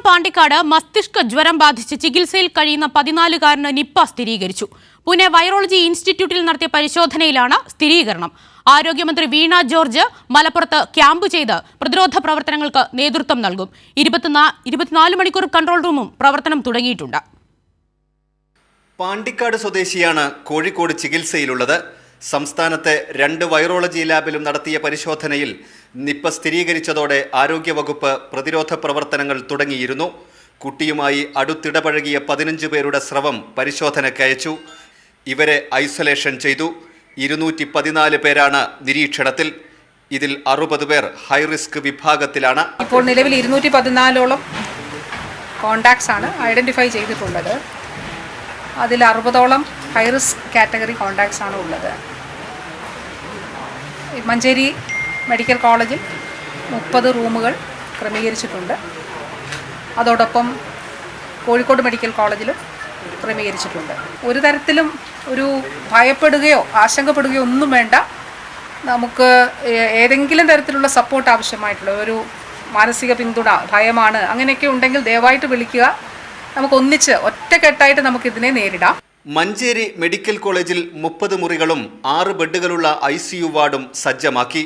മലപ്പുറം പാണ്ടിക്കാട് മസ്തിഷ്ക ജ്വരം ബാധിച്ച് ചികിത്സയിൽ കഴിയുന്ന പതിനാലുകാരന് നിപ്പ സ്ഥിരീകരിച്ചു. പുനെ വൈറോളജി ഇൻസ്റ്റിറ്റ്യൂട്ടിൽ നടത്തിയ പരിശോധനയിലാണ് സ്ഥിരീകരണം. ആരോഗ്യമന്ത്രി വീണ ജോർജ് മലപ്പുറത്ത് ക്യാമ്പ് ചെയ്ത് പ്രതിരോധ പ്രവർത്തനങ്ങൾക്ക് നേതൃത്വം നൽകും. ഇരുപത്തിനാ ഇരുപത്തിനാല് മണിക്കൂർ കൺട്രോൾ റൂമും പ്രവർത്തനം തുടങ്ങിയിട്ടുണ്ട്. പാണ്ടിക്കാട് സ്വദേശിയാണ് കോഴിക്കോട് ചികിത്സയിലുള്ളത്. സംസ്ഥാനത്തെ രണ്ട് വൈറോളജി ലാബിലും നടത്തിയ പരിശോധനയിൽ നിപ്പ സ്ഥിരീകരിച്ചതോടെ ആരോഗ്യവകുപ്പ് പ്രതിരോധ പ്രവർത്തനങ്ങൾ തുടങ്ങിയിരുന്നു. കുട്ടിയുമായി അടുത്തിടപഴകിയ പതിനഞ്ച് പേരുടെ സ്രവം പരിശോധനയ്ക്കയച്ചു ഇവരെ ഐസൊലേഷൻ ചെയ്തു. ഇരുന്നൂറ്റി പതിനാല് പേരാണ് നിരീക്ഷണത്തിൽ. ഇതിൽ അറുപത് പേർ ഹൈറിസ്ക് വിഭാഗത്തിലാണ്. ഇപ്പോൾ നിലവിൽ ഇരുന്നൂറ്റി പതിനാലോളം കോണ്ടാക്ട്സ് ആണ് ഐഡന്റിഫൈ ചെയ്തിട്ടുള്ളത്. അതിൽ അറുപതോളം ഹൈറിസ്ക് കാറ്റഗറി കോണ്ടാക്ട്സ് ആണ് ഉള്ളത്. മഞ്ചേരി മെഡിക്കൽ കോളേജിൽ മുപ്പത് റൂമുകൾ ക്രമീകരിച്ചിട്ടുണ്ട്. അതോടൊപ്പം കോഴിക്കോട് മെഡിക്കൽ കോളേജിലും ക്രമീകരിച്ചിട്ടുണ്ട്. ഒരു തരത്തിലും ഒരു ഭയപ്പെടുകയോ ആശങ്കപ്പെടുകയോ ഒന്നും വേണ്ട. നമുക്ക് ഏതെങ്കിലും തരത്തിലുള്ള സപ്പോർട്ട് ആവശ്യമായിട്ടുള്ള ഒരു മാനസിക പിന്തുണ ഭയമാണ് അങ്ങനെയൊക്കെ ഉണ്ടെങ്കിൽ ദയവായിട്ട് വിളിക്കുക. നമുക്ക് ഒന്നിച്ച് ഒറ്റക്കെട്ടായിട്ട് നമുക്കിതിനെ നേരിടാം. മഞ്ചേരി മെഡിക്കൽ കോളേജിൽ മുപ്പത് മുറികളും ആറ് ബെഡുകളുള്ള ഐ സി യു വാർഡും സജ്ജമാക്കി.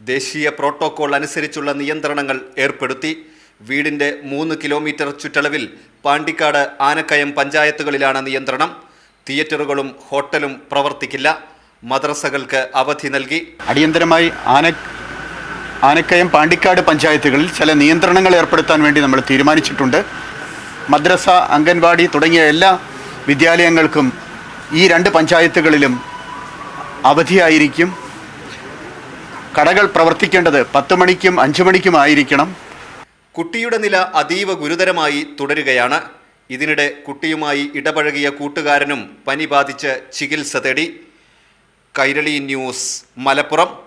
ദേശീയ പ്രോട്ടോകോൾ അനുസരിച്ചുള്ള നിയന്ത്രണങ്ങൾ ഏർപ്പെടുത്തി. വീടിന്റെ മൂന്ന് കിലോമീറ്റർ ചുറ്റളവിൽ പാണ്ടിക്കാട് ആനക്കയം പഞ്ചായത്തുകളിലാണ് നിയന്ത്രണം. തിയേറ്ററുകളും ഹോട്ടലും പ്രവർത്തിക്കില്ല. മദ്രസകൾക്ക് അവധി നൽകി. അടിയന്തരമായി ആന ആനക്കയം പാണ്ടിക്കാട് പഞ്ചായത്തുകളിൽ ചില നിയന്ത്രണങ്ങൾ ഏർപ്പെടുത്താൻ വേണ്ടി നമ്മൾ തീരുമാനിച്ചിട്ടുണ്ട്. മദ്രസ അംഗൻവാടി തുടങ്ങിയ എല്ലാ വിദ്യാലയങ്ങൾക്കും ഈ രണ്ട് പഞ്ചായത്തുകളിലും അവധിയായിരിക്കും. കടകൾ പ്രവർത്തിക്കേണ്ടത് പത്ത് മണിക്കും അഞ്ച് മണിക്കും ആയിരിക്കണം. കുട്ടിയുടെ നില അതീവ ഗുരുതരമായി തുടരുകയാണ്. ഇതിനിടെ കുട്ടിയുമായി ഇടപഴകിയ കൂട്ടുകാരനും പനി ബാധിച്ച് ചികിത്സ തേടി. കൈരളി ന്യൂസ് മലപ്പുറം.